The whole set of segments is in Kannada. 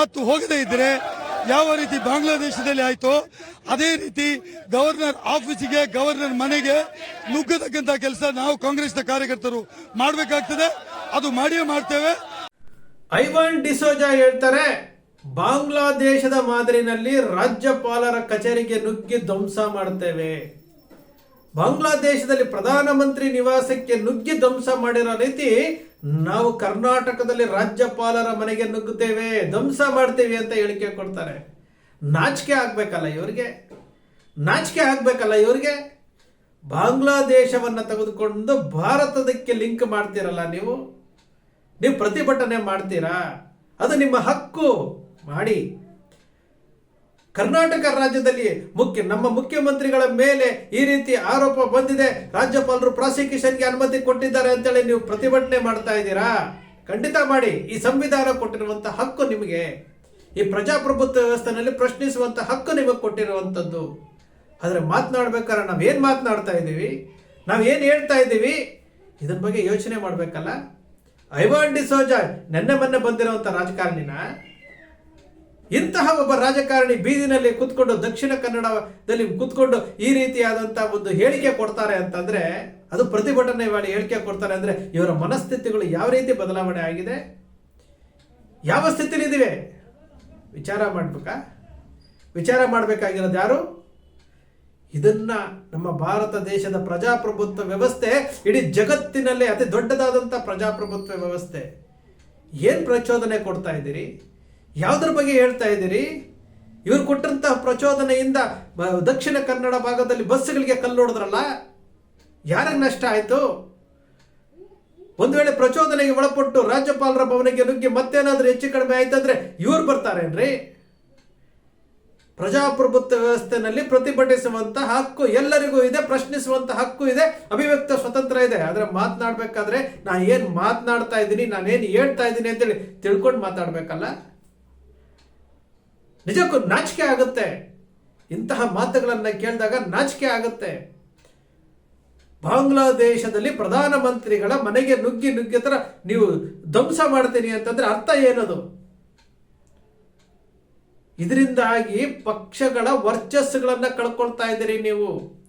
ಮತ್ತು ಹೋಗದೇ ಇದ್ರೆ ಯಾವ ರೀತಿ ಬಾಂಗ್ಲಾದೇಶದಲ್ಲಿ ಆಯ್ತು, ಅದೇ ರೀತಿ ಗವರ್ನರ್ ಆಫೀಸಿಗೆ, ಗವರ್ನರ್ ಮನೆಗೆ ನುಗ್ಗತಕ್ಕಂತ ಕೆಲಸ ನಾವು ಕಾಂಗ್ರೆಸ್ನ ಕಾರ್ಯಕರ್ತರು ಮಾಡಬೇಕಾಗ್ತದೆ. ಅದು ಮಾಡಿಯೇ ಮಾಡ್ತೇವೆ. ಐವನ್ ಡಿಸೋಜಾ ಹೇಳ್ತಾರೆ, ಬಾಂಗ್ಲಾದೇಶದ ಮಾದರಿನಲ್ಲಿ ರಾಜ್ಯಪಾಲರ ಕಚೇರಿಗೆ ನುಗ್ಗಿ ಧ್ವಂಸ ಮಾಡ್ತೇವೆ. ಬಾಂಗ್ಲಾದೇಶದಲ್ಲಿ ಪ್ರಧಾನಮಂತ್ರಿ ನಿವಾಸಕ್ಕೆ ನುಗ್ಗಿ ಧ್ವಂಸ ಮಾಡಿರೋ ರೀತಿ ನಾವು ಕರ್ನಾಟಕದಲ್ಲಿ ರಾಜ್ಯಪಾಲರ ಮನೆಗೆ ನುಗ್ಗುತ್ತೇವೆ, ಧ್ವಂಸ ಮಾಡ್ತೇವೆ ಅಂತ ಹೇಳಿಕೆ ಕೊಡ್ತಾರೆ. ನಾಚಿಕೆ ಆಗ್ಬೇಕಲ್ಲ ಇವರಿಗೆ? ನಾಚಿಕೆ ಆಗ್ಬೇಕಲ್ಲ ಇವ್ರಿಗೆ? ಬಾಂಗ್ಲಾದೇಶವನ್ನ ತೆಗೆದುಕೊಂಡು ಭಾರತದಕ್ಕೆ ಲಿಂಕ್ ಮಾಡ್ತೀರಲ್ಲ ನೀವು? ನೀವು ಪ್ರತಿಭಟನೆ ಮಾಡ್ತೀರಾ? ಅದು ನಿಮ್ಮ ಹಕ್ಕು. ಮಾಡಿ. ಕರ್ನಾಟಕ ರಾಜ್ಯದಲ್ಲಿ ಮುಖ್ಯ, ನಮ್ಮ ಮುಖ್ಯಮಂತ್ರಿಗಳ ಮೇಲೆ ಈ ರೀತಿ ಆರೋಪ ಬಂದಿದೆ. ರಾಜ್ಯಪಾಲರು ಪ್ರಾಸಿಕ್ಯೂಷನ್ಗೆ ಅನುಮತಿ ಕೊಟ್ಟಿದ್ದಾರೆ ಅಂತೇಳಿ ನೀವು ಪ್ರತಿಭಟನೆ ಮಾಡ್ತಾ ಇದ್ದೀರಾ? ಖಂಡಿತ ಮಾಡಿ. ಈ ಸಂವಿಧಾನ ಕೊಟ್ಟಿರುವಂತಹ ಹಕ್ಕು ನಿಮಗೆ. ಈ ಪ್ರಜಾಪ್ರಭುತ್ವ ವ್ಯವಸ್ಥೆನಲ್ಲಿ ಪ್ರಶ್ನಿಸುವಂತ ಹಕ್ಕು ನಿಮಗೆ ಕೊಟ್ಟಿರುವಂಥದ್ದು. ಆದರೆ ಮಾತನಾಡ್ಬೇಕಾದ್ರೆ ನಾವೇನು ಮಾತನಾಡ್ತಾ ಇದ್ದೀವಿ? ನಾವೇನು ಹೇಳ್ತಾ ಇದ್ದೀವಿ? ಇದರ ಬಗ್ಗೆ ಯೋಚನೆ ಮಾಡಬೇಕಲ್ಲ? ಐವಾನ್ ಡಿಸೋಜಾ ನೆನ್ನೆ ಮೊನ್ನೆ ಬಂದಿರುವಂಥ ರಾಜಕಾರಣಿನ ಇಂತಹ ಒಬ್ಬ ರಾಜಕಾರಣಿ ಬೀದಿನಲ್ಲಿ ಕೂತ್ಕೊಂಡು ದಕ್ಷಿಣ ಕನ್ನಡದಲ್ಲಿ ಕೂತ್ಕೊಂಡು ಈ ರೀತಿಯಾದಂಥ ಒಂದು ಹೇಳಿಕೆ ಕೊಡ್ತಾರೆ ಅಂತಂದ್ರೆ, ಅದು ಪ್ರತಿಭಟನೆ ಮಾಡಿ ಹೇಳಿಕೆ ಕೊಡ್ತಾರೆ ಅಂದ್ರೆ ಇವರ ಮನಸ್ಥಿತಿಗಳು ಯಾವ ರೀತಿ ಬದಲಾವಣೆ ಆಗಿದೆ? ಯಾವ ಸ್ಥಿತಿಲಿದ್ದೀವಿ ವಿಚಾರ ಮಾಡಬೇಕಾ? ವಿಚಾರ ಮಾಡಬೇಕಾಗಿರೋದು ಯಾರು? ಇದನ್ನ ನಮ್ಮ ಭಾರತ ದೇಶದ ಪ್ರಜಾಪ್ರಭುತ್ವ ವ್ಯವಸ್ಥೆ, ಇಡೀ ಜಗತ್ತಿನಲ್ಲೇ ಅತಿ ದೊಡ್ಡದಾದಂಥ ಪ್ರಜಾಪ್ರಭುತ್ವ ವ್ಯವಸ್ಥೆ. ಏನು ಪ್ರಚೋದನೆ ಕೊಡ್ತಾ ಇದ್ದೀರಿ? ಯಾವುದ್ರ ಬಗ್ಗೆ ಹೇಳ್ತಾ ಇದ್ದೀರಿ? ಇವರು ಕೊಟ್ಟಂತಹ ಪ್ರಚೋದನೆಯಿಂದ ದಕ್ಷಿಣ ಕನ್ನಡ ಭಾಗದಲ್ಲಿ ಬಸ್ಗಳಿಗೆ ಕಲ್ಲೊಡೆದ್ರಲ್ಲ ಯಾರಿಗೆ ನಷ್ಟ ಆಯಿತು? ಒಂದು ವೇಳೆ ಪ್ರಚೋದನೆಗೆ ಒಳಪಟ್ಟು ರಾಜ್ಯಪಾಲರ ಭವನಕ್ಕೆ ನುಗ್ಗಿ ಮತ್ತೇನಾದರೂ ಹೆಚ್ಚು ಕಡಿಮೆ ಆಯ್ತಂದ್ರೆ ಇವ್ರು ಬರ್ತಾರೇನ್ರಿ? ಪ್ರಜಾಪ್ರಭುತ್ವ ವ್ಯವಸ್ಥೆನಲ್ಲಿ ಪ್ರತಿಭಟಿಸುವಂತ ಹಕ್ಕು ಎಲ್ಲರಿಗೂ ಇದೆ, ಪ್ರಶ್ನಿಸುವಂತ ಹಕ್ಕು ಇದೆ, ಅಭಿವ್ಯಕ್ತ ಸ್ವತಂತ್ರ ಇದೆ. ಆದರೆ ಮಾತನಾಡ್ಬೇಕಾದ್ರೆ ನಾನು ಏನು ಮಾತನಾಡ್ತಾ ಇದ್ದೀನಿ, ನಾನೇನು ಹೇಳ್ತಾ ಇದ್ದೀನಿ ಅಂತೇಳಿ ತಿಳ್ಕೊಂಡು ಮಾತಾಡ್ಬೇಕಲ್ಲ? ನಿಜಕ್ಕೂ ನಾಚಿಕೆ ಆಗುತ್ತೆ. ಇಂತಹ ಮಾತುಗಳನ್ನು ಕೇಳಿದಾಗ ನಾಚಿಕೆ ಆಗುತ್ತೆ. ಬಾಂಗ್ಲಾದೇಶದಲ್ಲಿ ಪ್ರಧಾನಮಂತ್ರಿಗಳ ಮನೆಗೆ ನುಗ್ಗಿ ನುಗ್ಗಿ ತರ ನೀವು ಧ್ವಂಸ ಮಾಡ್ತೀನಿ ಅಂತಂದ್ರೆ ಅರ್ಥ ಏನದು? ಇದರಿಂದಾಗಿ ಪಕ್ಷಗಳ ವರ್ಚಸ್ಸುಗಳನ್ನು ಕಳ್ಕೊಳ್ತಾ ಇದ್ದೀರಿ ನೀವು.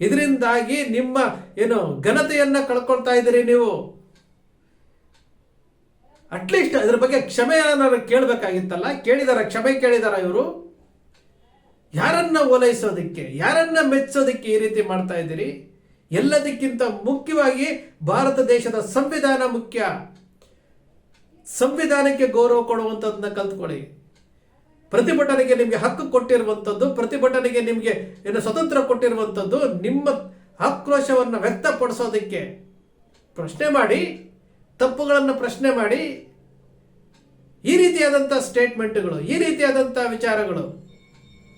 ಇದರಿಂದಾಗಿ ನಿಮ್ಮ, ಏನು ಘನತೆಯನ್ನು ಕಳ್ಕೊಳ್ತಾ ಇದ್ದೀರಿ ನೀವು. ಅಟ್ಲೀಸ್ಟ್ ಇದ್ರ ಬಗ್ಗೆ ಕ್ಷಮೆ ಕೇಳಬೇಕಾಗಿತ್ತಲ್ಲ, ಕೇಳಿದಾರ, ಕ್ಷಮೆ ಕೇಳಿದಾರ ಇವರು? ಯಾರನ್ನ ಓಲೈಸೋದಕ್ಕೆ, ಯಾರನ್ನ ಮೆಚ್ಚೋದಕ್ಕೆ ಈ ರೀತಿ ಮಾಡ್ತಾ ಇದ್ದೀರಿ? ಎಲ್ಲದಕ್ಕಿಂತ ಮುಖ್ಯವಾಗಿ ಭಾರತ ದೇಶದ ಸಂವಿಧಾನ ಮುಖ್ಯ. ಸಂವಿಧಾನಕ್ಕೆ ಗೌರವ ಕೊಡುವಂಥದ್ದನ್ನ ಕಲ್ತ್ಕೊಳ್ಳಿ. ಪ್ರತಿಭಟನೆಗೆ ನಿಮಗೆ ಹಕ್ಕು ಕೊಟ್ಟಿರುವಂಥದ್ದು ಪ್ರತಿಭಟನೆಗೆ ನಿಮಗೆ ಏನು ಸ್ವತಂತ್ರ ಕೊಟ್ಟಿರುವಂಥದ್ದು ನಿಮ್ಮ ಆಕ್ರೋಶವನ್ನು ವ್ಯಕ್ತಪಡಿಸೋದಕ್ಕೆ. ಪ್ರಶ್ನೆ ಮಾಡಿ. ತಪ್ಪುಗಳನ್ನು ಪ್ರಶ್ನೆ ಮಾಡಿ ಈ ರೀತಿಯಾದಂಥ ಸ್ಟೇಟ್ಮೆಂಟ್ಗಳು ಈ ರೀತಿಯಾದಂಥ ವಿಚಾರಗಳು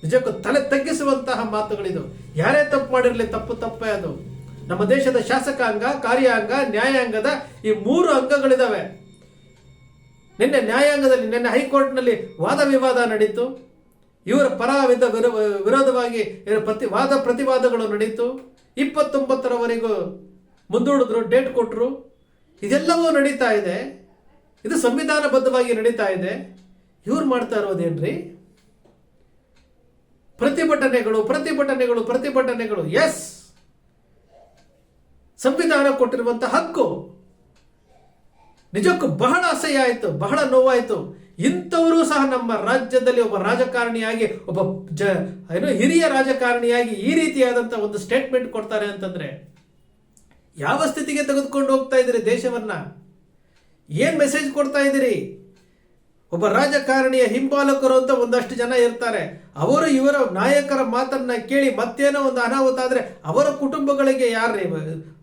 ನಿಜಕ್ಕೂ ತಲೆ ತಗ್ಗಿಸುವಂತಹ ಮಾತುಗಳಿದು ಯಾರೇ ತಪ್ಪು ಮಾಡಿರಲಿ, ತಪ್ಪು ತಪ್ಪೇ ಅದು. ನಮ್ಮ ದೇಶದ ಶಾಸಕಾಂಗ, ಕಾರ್ಯಾಂಗ, ನ್ಯಾಯಾಂಗದ ಈ ಮೂರು ಅಂಗಗಳಿದಾವೆ. ನಿನ್ನೆ ನ್ಯಾಯಾಂಗದಲ್ಲಿ, ನಿನ್ನೆ ಹೈಕೋರ್ಟ್ನಲ್ಲಿ ವಾದ ವಿವಾದ ನಡೀತು. ಇವರ ಪರ ವಿಧ ವಿರೋ- ವಿರೋಧವಾಗಿ ಪ್ರತಿ, ವಾದ ಪ್ರತಿವಾದಗಳು ನಡೀತು. ಇಪ್ಪತ್ತೊಂಬತ್ತರವರೆಗೂ ಮುಂದೂಡಿದ್ರು, ಡೇಟ್ ಕೊಟ್ಟರು ಇದೆಲ್ಲವೂ ನಡೀತಾ ಇದೆ. ಇದು ಸಂವಿಧಾನಬದ್ಧವಾಗಿ ನಡೀತಾ ಇದೆ. ಇವ್ರು ಮಾಡ್ತಾ ಇರೋದೇನ್ರಿ? ಪ್ರತಿಭಟನೆಗಳು ಪ್ರತಿಭಟನೆಗಳು ಪ್ರತಿಭಟನೆಗಳು. ಎಸ್ ಸಂವಿಧಾನ ಕೊಟ್ಟಿರುವಂತಹ ಹಕ್ಕು. ನಿಜಕ್ಕೂ ಬಹಳ ಅಸಹ್ಯ ಆಯಿತು ಬಹಳ ನೋವಾಯಿತು. ಇಂಥವರು ಸಹ ನಮ್ಮ ರಾಜ್ಯದಲ್ಲಿ ಒಬ್ಬ ರಾಜಕಾರಣಿಯಾಗಿ, ಒಬ್ಬ ಜ, ಏನು ಹಿರಿಯ ರಾಜಕಾರಣಿಯಾಗಿ ಈ ರೀತಿಯಾದಂಥ ಒಂದು ಸ್ಟೇಟ್ಮೆಂಟ್ ಕೊಡ್ತಾರೆ ಅಂತಂದ್ರೆ ಯಾವ ಸ್ಥಿತಿಗೆ ತೆಗೆದುಕೊಂಡು ಹೋಗ್ತಾ ಇದ್ದೀರಿ ದೇಶವನ್ನ? ಏನ್ ಮೆಸೇಜ್ ಕೊಡ್ತಾ ಇದ್ದೀರಿ? ಒಬ್ಬ ರಾಜಕಾರಣಿಯ ಹಿಂಬಾಲಕರು ಅಂತ ಒಂದಷ್ಟು ಜನ ಇರ್ತಾರೆ. ಅವರು ಇವರ ನಾಯಕರ ಮಾತನ್ನ ಕೇಳಿ ಮತ್ತೇನೋ ಒಂದು ಅನಾಹುತ ಆದ್ರೆ ಅವರ ಕುಟುಂಬಗಳಿಗೆ ಯಾರು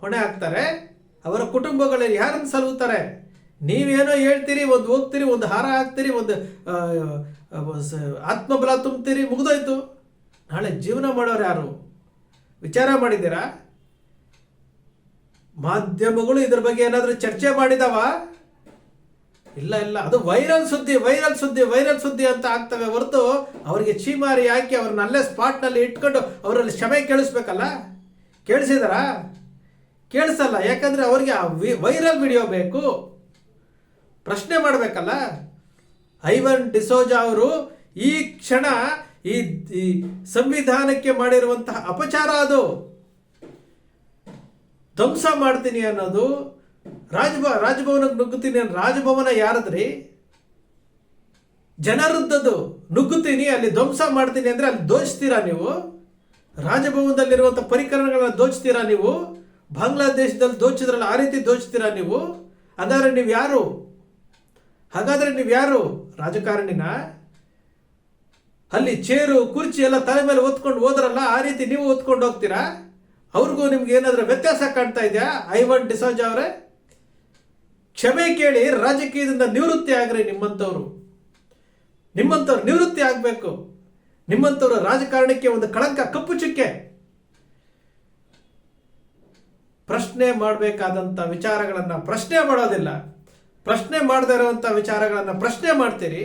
ಹೊಣೆ ಹಾಕ್ತಾರೆ? ಅವರ ಕುಟುಂಬಗಳಲ್ಲಿ ಯಾರನ್ನು ಸಲುತ್ತಾರೆ ನೀವೇನೋ ಹೇಳ್ತೀರಿ, ಒಂದು ಹೋಗ್ತೀರಿ, ಒಂದು ಹಾರ ಹಾಕ್ತೀರಿ, ಒಂದು ಆತ್ಮಬಲ ತುಂಬ್ತೀರಿ, ಮುಗಿದೋಯ್ತು. ನಾಳೆ ಜೀವನ ಮಾಡೋರು ಯಾರು? ವಿಚಾರ ಮಾಡಿದ್ದೀರಾ? ಮಾಧ್ಯಮಗಳು ಇದ್ರ ಬಗ್ಗೆ ಏನಾದರೂ ಚರ್ಚೆ ಮಾಡಿದಾವ? ಇಲ್ಲ ಇಲ್ಲ. ಅದು ವೈರಲ್ ಸುದ್ದಿ ವೈರಲ್ ಸುದ್ದಿ ವೈರಲ್ ಸುದ್ದಿ ಅಂತ ಆಗ್ತವೆ ಹೊರತು ಅವರಿಗೆ ಚೀಮಾರಿ ಹಾಕಿ ಅವ್ರನ್ನ ಅಲ್ಲೇ ಸ್ಪಾಟ್ನಲ್ಲಿ ಇಟ್ಕೊಂಡು ಅವರಲ್ಲಿ ಕ್ಷಮೆ ಕೇಳಿಸ್ಬೇಕಲ್ಲ? ಕೇಳಿಸಿದಾರಾ? ಕೇಳಿಸಲ್ಲ. ಯಾಕಂದ್ರೆ ಅವ್ರಿಗೆ ಆ ವೈರಲ್ ವಿಡಿಯೋ ಬೇಕು. ಪ್ರಶ್ನೆ ಮಾಡಬೇಕಲ್ಲ? ಐವನ್ ಡಿಸೋಜಾ ಅವರು ಈ ಕ್ಷಣ ಈ ಸಂವಿಧಾನಕ್ಕೆ ಮಾಡಿರುವಂತಹ ಅಪಚಾರ ಅದು. ಧ್ವಂಸ ಮಾಡ್ತೀನಿ ಅನ್ನೋದು ರಾಜಭ, ರಾಜಭವನಕ್ಕೆ ನುಗ್ಗುತ್ತೀನಿ ಅನ್ನೋ ರಾಜಭವನ ಯಾರದ್ರಿ? ಜನರದ್ದದು ನುಗ್ಗುತ್ತೀನಿ, ಅಲ್ಲಿ ಧ್ವಂಸ ಮಾಡ್ತೀನಿ ಅಂದ್ರೆ ಅಲ್ಲಿ ದೋಚ್ತೀರಾ ನೀವು? ರಾಜಭವನದಲ್ಲಿರುವಂಥ ಪರಿಕರಣಗಳನ್ನ ದೋಚ್ತೀರಾ ನೀವು? ಬಾಂಗ್ಲಾದೇಶದಲ್ಲಿ ದೋಚಿದ್ರಲ್ಲ, ಆ ರೀತಿ ದೋಚ್ತೀರಾ ನೀವು? ಹಾಗಾದ್ರೆ ನೀವು ಯಾರು? ಹಾಗಾದ್ರೆ ನೀವು ಯಾರು ರಾಜಕಾರಣಿನ? ಅಲ್ಲಿ ಚೇರು, ಕುರ್ಚಿ ಎಲ್ಲ ತಲೆ ಮೇಲೆ ಒತ್ಕೊಂಡು ಹೋದ್ರಲ್ಲ, ಆ ರೀತಿ ನೀವು ಓದ್ಕೊಂಡು ಹೋಗ್ತೀರಾ? ಅವ್ರಿಗೂ ನಿಮ್ಗೆ ಏನಾದರೂ ವ್ಯತ್ಯಾಸ ಕಾಣ್ತಾ ಇದೆಯಾ? ಐವನ್ ಡಿಸೋಜ್ ಅವರೇ? ಕ್ಷಮೆ ಕೇಳಿ ರಾಜಕೀಯದಿಂದ ನಿವೃತ್ತಿ ಆಗ್ರಿ ನಿಮ್ಮಂಥವ್ರು ನಿಮ್ಮಂಥವ್ರು ನಿವೃತ್ತಿ ಆಗಬೇಕು. ನಿಮ್ಮಂಥವ್ರು ರಾಜಕಾರಣಕ್ಕೆ ಒಂದು ಕಳಂಕ ಕಪ್ಪು ಚುಕ್ಕೆ. ಪ್ರಶ್ನೆ ಮಾಡಬೇಕಾದಂಥ ವಿಚಾರಗಳನ್ನು ಪ್ರಶ್ನೆ ಮಾಡೋದಿಲ್ಲ. ಪ್ರಶ್ನೆ ಮಾಡದೇ ಇರುವಂಥ ವಿಚಾರಗಳನ್ನು ಪ್ರಶ್ನೆ ಮಾಡ್ತೀರಿ.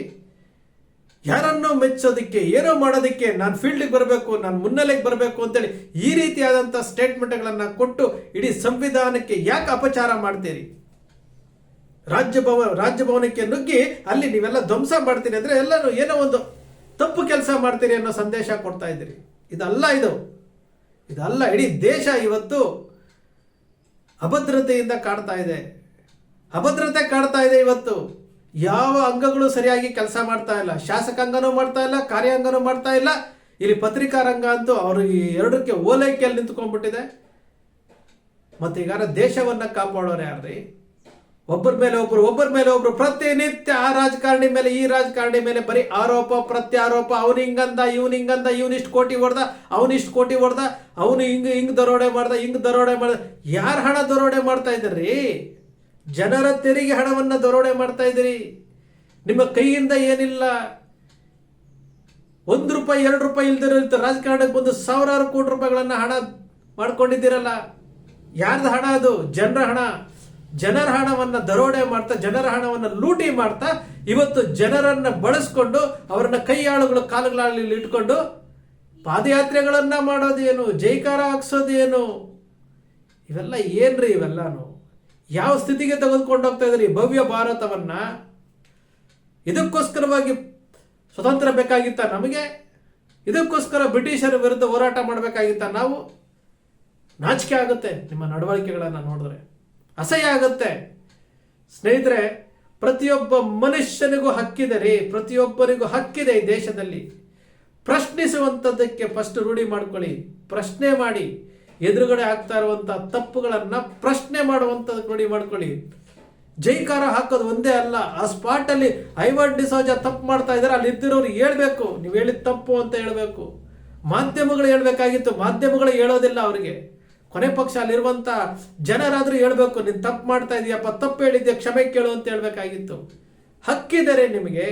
ಯಾರನ್ನೋ ಮೆಚ್ಚೋದಕ್ಕೆ, ಏನೋ ಮಾಡೋದಕ್ಕೆ ನಾನು ಫೀಲ್ಡಿಗೆ ಬರಬೇಕು, ನಾನು ಮುನ್ನೆಲೆಗೆ ಬರಬೇಕು ಅಂತೇಳಿ ಈ ರೀತಿಯಾದಂಥ ಸ್ಟೇಟ್ಮೆಂಟ್ಗಳನ್ನು ಕೊಟ್ಟು ಇಡೀ ಸಂವಿಧಾನಕ್ಕೆ ಯಾಕೆ ಅಪಚಾರ ಮಾಡ್ತೀರಿ? ರಾಜ್ಯಭವ ರಾಜ್ಯಭವನಕ್ಕೆ ನುಗ್ಗಿ ಅಲ್ಲಿ ನೀವೆಲ್ಲ ಧ್ವಂಸ ಮಾಡ್ತೀರಿ ಅಂದ್ರೆ ಎಲ್ಲರೂ ಏನೋ ಒಂದು ತಪ್ಪು ಕೆಲಸ ಮಾಡ್ತೀರಿ ಅನ್ನೋ ಸಂದೇಶ ಕೊಡ್ತಾ ಇದ್ದೀರಿ. ಇದಲ್ಲ ಇದು. ಇದಲ್ಲ, ಇಡೀ ದೇಶ ಇವತ್ತು ಅಭದ್ರತೆಯಿಂದ ಕಾಡ್ತಾ ಇದೆ. ಅಭದ್ರತೆ ಕಾಡ್ತಾ ಇದೆ ಇವತ್ತು. ಯಾವ ಅಂಗಗಳು ಸರಿಯಾಗಿ ಕೆಲಸ ಮಾಡ್ತಾ ಇಲ್ಲ ಶಾಸಕಾಂಗನೂ ಮಾಡ್ತಾ ಇಲ್ಲ ಕಾರ್ಯಾಂಗನೂ ಮಾಡ್ತಾ ಇಲ್ಲ, ಇಲ್ಲಿ ಪತ್ರಿಕಾ ರಂಗ ಅಂತೂ ಅವರು ಈ ಎರಡಕ್ಕೆ ಓಲೈಕೆಯಲ್ಲಿ ನಿಂತ್ಕೊಂಡ್ಬಿಟ್ಟಿದೆ. ಮತ್ತೆ ಈಗ ದೇಶವನ್ನ ಕಾಪಾಡೋರು ಯಾರ್ರಿ? ಒಬ್ಬರ ಮೇಲೆ ಒಬ್ರು, ಒಬ್ಬರ ಮೇಲೆ ಒಬ್ರು ಪ್ರತಿನಿತ್ಯ ಆ ರಾಜಕಾರಣಿ ಮೇಲೆ, ಈ ರಾಜಕಾರಣಿ ಮೇಲೆ ಬರೀ ಆರೋಪ, ಪ್ರತ್ಯಾರೋಪ, ಅವನು ಹಿಂಗಂದ ಇವನು ಹಿಂಗಂದ ಇವನಿಷ್ಟು ಕೋಟಿ ಹೊಡೆದ ಅವನಿಷ್ಟು ಕೋಟಿ ಹೊಡೆದ, ಅವನು ಹಿಂಗ್ ಹಿಂಗ್ ದರೋಡೆ ಮಾಡ್ದ, ಹಿಂಗ್ ದರೋಡೆ ಮಾಡ್ದ, ಯಾರ ಹಣ ದರೋಡೆ ಮಾಡ್ತಾ ಇದ್ದೀರಿ ಜನರ ತೆರಿಗೆ ಹಣವನ್ನು ದರೋಡೆ ಮಾಡ್ತಾ ಇದ್ದೀರಿ. ನಿಮ್ಮ ಕೈಯಿಂದ ಏನಿಲ್ಲ. ಒಂದು ರೂಪಾಯಿ, ಎರಡು ರೂಪಾಯಿ ಇಲ್ದಿರೋ ರಾಜಕಾರಣಕ್ಕೆ ಬಂದು ಸಾವಿರಾರು ಕೋಟಿ ರೂಪಾಯಿಗಳನ್ನು ಹಣ ಮಾಡ್ಕೊಂಡಿದ್ದೀರಲ್ಲ. ಯಾರ್ದು ಹಣ ಅದು? ಜನರ ಹಣ. ಜನರ ಹಣವನ್ನು ದರೋಡೆ ಮಾಡ್ತಾ, ಜನರ ಹಣವನ್ನು ಲೂಟಿ ಮಾಡ್ತಾ, ಇವತ್ತು ಜನರನ್ನ ಬಳಸ್ಕೊಂಡು, ಅವರನ್ನ ಕೈಯಾಳುಗಳು ಕಾಲುಗಳಲ್ಲಿ ಇಟ್ಕೊಂಡು ಪಾದಯಾತ್ರೆಗಳನ್ನ ಮಾಡೋದೇನು? ಜೈಕಾರ ಹಾಕ್ಸೋದೇನು? ಇವೆಲ್ಲ ಏನ್ರಿ ಇವೆಲ್ಲಾನು? ಯಾವ ಸ್ಥಿತಿಗೆ ತೆಗೆದುಕೊಂಡು ಹೋಗ್ತಾ ಇದ್ರಿ ಭವ್ಯ ಭಾರತವನ್ನ ಇದಕ್ಕೋಸ್ಕರವಾಗಿ ಸ್ವತಂತ್ರ ಬೇಕಾಗಿತ್ತ ನಮಗೆ? ಇದಕ್ಕೋಸ್ಕರ ಬ್ರಿಟಿಷರ ವಿರುದ್ಧ ಹೋರಾಟ ಮಾಡಬೇಕಾಗಿತ್ತ ನಾವು? ನಾಚಿಕೆ ಆಗುತ್ತೆ ನಿಮ್ಮ ನಡವಳಿಕೆಗಳನ್ನು ನೋಡಿದ್ರೆ. ಅಸಹ್ಯ ಆಗುತ್ತೆ. ಸ್ನೇಹಿತರೆ, ಪ್ರತಿಯೊಬ್ಬ ಮನುಷ್ಯನಿಗೂ ಹಕ್ಕಿದೆ ರೀ. ಪ್ರತಿಯೊಬ್ಬರಿಗೂ ಹಕ್ಕಿದೆ ಈ ದೇಶದಲ್ಲಿ. ಪ್ರಶ್ನಿಸುವಂಥದ್ದಕ್ಕೆ ಫಸ್ಟ್ ರೂಢಿ ಮಾಡ್ಕೊಳ್ಳಿ. ಪ್ರಶ್ನೆ ಮಾಡಿ. ಎದುರುಗಡೆ ಆಗ್ತಾ ಇರುವಂಥ ತಪ್ಪುಗಳನ್ನ ಪ್ರಶ್ನೆ ಮಾಡುವಂಥದ್ದು ನೋಡಿ ಮಾಡ್ಕೊಳ್ಳಿ. ಜೈಕಾರ ಹಾಕೋದು ಒಂದೇ ಅಲ್ಲ, ಆ ಸ್ಪಾಟ್ ಅಲ್ಲಿ ಐವನ್ ಡಿಸೋಜ ತಪ್ಪು ಮಾಡ್ತಾ ಇದ್ದಾರೆ, ಅಲ್ಲಿ ಇದ್ದಿರೋರು ಹೇಳ್ಬೇಕು, ನೀವು ಹೇಳಿದ ತಪ್ಪು ಅಂತ ಹೇಳಬೇಕು. ಮಾಧ್ಯಮಗಳು ಹೇಳ್ಬೇಕಾಗಿತ್ತು, ಮಾಧ್ಯಮಗಳು ಹೇಳೋದಿಲ್ಲ ಅವರಿಗೆ. ಕೊನೆ ಪಕ್ಷ ಅಲ್ಲಿರುವಂತ ಜನರಾದರೂ ಹೇಳ್ಬೇಕು, ನೀನು ತಪ್ಪು ಮಾಡ್ತಾ ಇದೀಯಪ್ಪ, ತಪ್ಪು ಹೇಳಿದ್ಯಾ, ಕ್ಷಮೆ ಕೇಳು ಅಂತ ಹೇಳ್ಬೇಕಾಗಿತ್ತು. ಹಕ್ಕಿದರೆ ನಿಮಗೆ,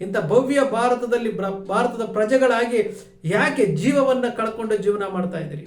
ಇಂಥ ಭವ್ಯ ಭಾರತದಲ್ಲಿ ಭಾರತದ ಪ್ರಜೆಗಳಾಗಿ ಯಾಕೆ ಜೀವವನ್ನ ಕಳ್ಕೊಂಡು ಜೀವನ ಮಾಡ್ತಾ ಇದ್ದೀರಿ